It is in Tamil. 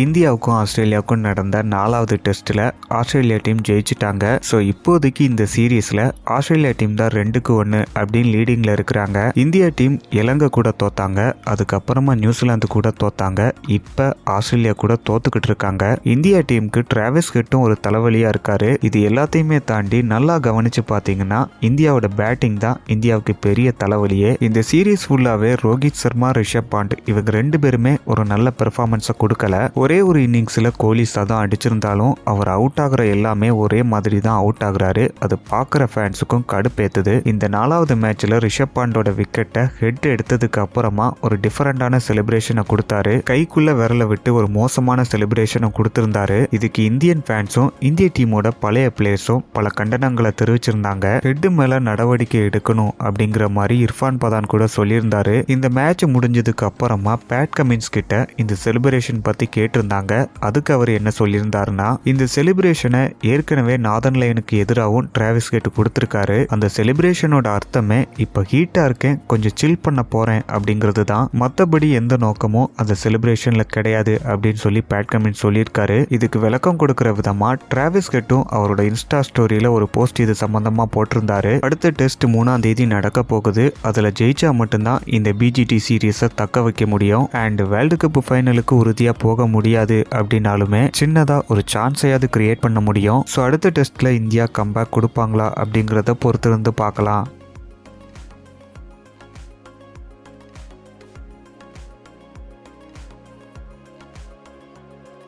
இந்தியாவுக்கும் ஆஸ்திரேலியாவுக்கும் நடந்த நாலாவது டெஸ்ட்டில் ஆஸ்திரேலியா டீம் ஜெயிச்சிட்டாங்க. ஸோ இப்போதைக்கு இந்த சீரீஸில் ஆஸ்திரேலியா டீம் தான் ரெண்டுக்கு ஒன்று அப்படின்னு லீடிங்கில் இருக்கிறாங்க. இந்தியா டீம் இலங்கை கூட தோத்தாங்க. அதுக்கப்புறமா நியூசிலாந்து கூட தோத்தாங்க. இப்போ ஆஸ்திரேலியா கூட தோத்துக்கிட்டு இருக்காங்க. இந்தியா டீமுக்கு டிராவிஸ் கிட்டும் ஒரு தலைவலியாக இருக்காரு. இது எல்லாத்தையுமே தாண்டி நல்லா கவனிச்சு பார்த்தீங்கன்னா இந்தியாவோட பேட்டிங் தான் இந்தியாவுக்கு பெரிய தலைவலியே. இந்த சீரீஸ் ஃபுல்லாகவே ரோஹித் சர்மா ரிஷப் பாண்ட் இவங்க ரெண்டு பேருமே ஒரு நல்ல பெர்ஃபார்மன்ஸை கொடுக்கல. ஒரே ஒரு இன்னிங்ஸில் கோலி சதம் அடிச்சிருந்தாலும் அவர் அவுட் ஆகுற எல்லாமே ஒரே மாதிரி தான் அவுட் ஆகுறாரு. அது பார்க்குற ஃபேன்ஸுக்கும் கடுப்பேத்துது. இந்த நாலாவது மேட்ச்சில் ரிஷப் பாண்டோட விக்கெட்டை ஹெட் எடுத்ததுக்கு அப்புறமா ஒரு டிஃபரெண்டான செலிப்ரேஷனை கொடுத்தாரு. கைக்குள்ள விரல விட்டு ஒரு மோசமான செலிப்ரேஷனை கொடுத்திருந்தாரு. இதுக்கு இந்தியன் ஃபேன்ஸும் இந்திய டீமோட பழைய பிளேயர்ஸும் பல கண்டனங்களை தெரிவிச்சிருந்தாங்க. ஹெட் மேல நடவடிக்கை எடுக்கணும் அப்படிங்கிற மாதிரி இர்ஃபான் பதான் கூட சொல்லியிருந்தாரு. இந்த மேட்ச் முடிஞ்சதுக்கு அப்புறமா பேட் கமின்ஸ் கிட்ட இந்த செலிப்ரேஷன் பத்தி கேட்டிருந்தாங்க. அதுக்கு அவர் என்ன சொல்லியிருந்தாருன்னா இந்த செலிப்ரேஷனை ஏற்கனவே நாதன் லைனுக்கு எதிராகவும் டிராவிஸ் கேட்டு கொடுத்துருக்காரு. அந்த செலிப்ரேஷனோட அர்த்தமே இப்போ ஹீட்டாக இருக்கேன் கொஞ்சம் சில் பண்ண போகிறேன் அப்படிங்கிறது தான். மற்றபடி எந்த நோக்கமும் அந்த செலிப்ரேஷனில் கிடையாது அப்படின்னு சொல்லி பேட் கமின் சொல்லியிருக்காரு. இதுக்கு விளக்கம் கொடுக்குற விதமாக டிராவிஸ் கெட்டும் அவரோட இன்ஸ்டா ஸ்டோரியில் ஒரு போஸ்ட் இது சம்மந்தமாக போட்டிருந்தாரு. அடுத்த டெஸ்ட் மூணாம் தேதி நடக்க போகுது. அதில் ஜெயிச்சா மட்டும்தான் இந்த பிஜிடி சீரீஸை தக்க வைக்க முடியும். அண்ட் வேர்ல்டு கப் ஃபைனலுக்கு உறுதியாக போக முடியும். முடியாது அப்படின்னாலுமே சின்னதா ஒரு சான்ஸையாவது கிரியேட் பண்ண முடியும். ஸோ அடுத்த டெஸ்ட்ல இந்தியா கம்பேக் கொடுப்பாங்களா அப்படிங்கிறத பொறுத்திருந்து பார்க்கலாம்.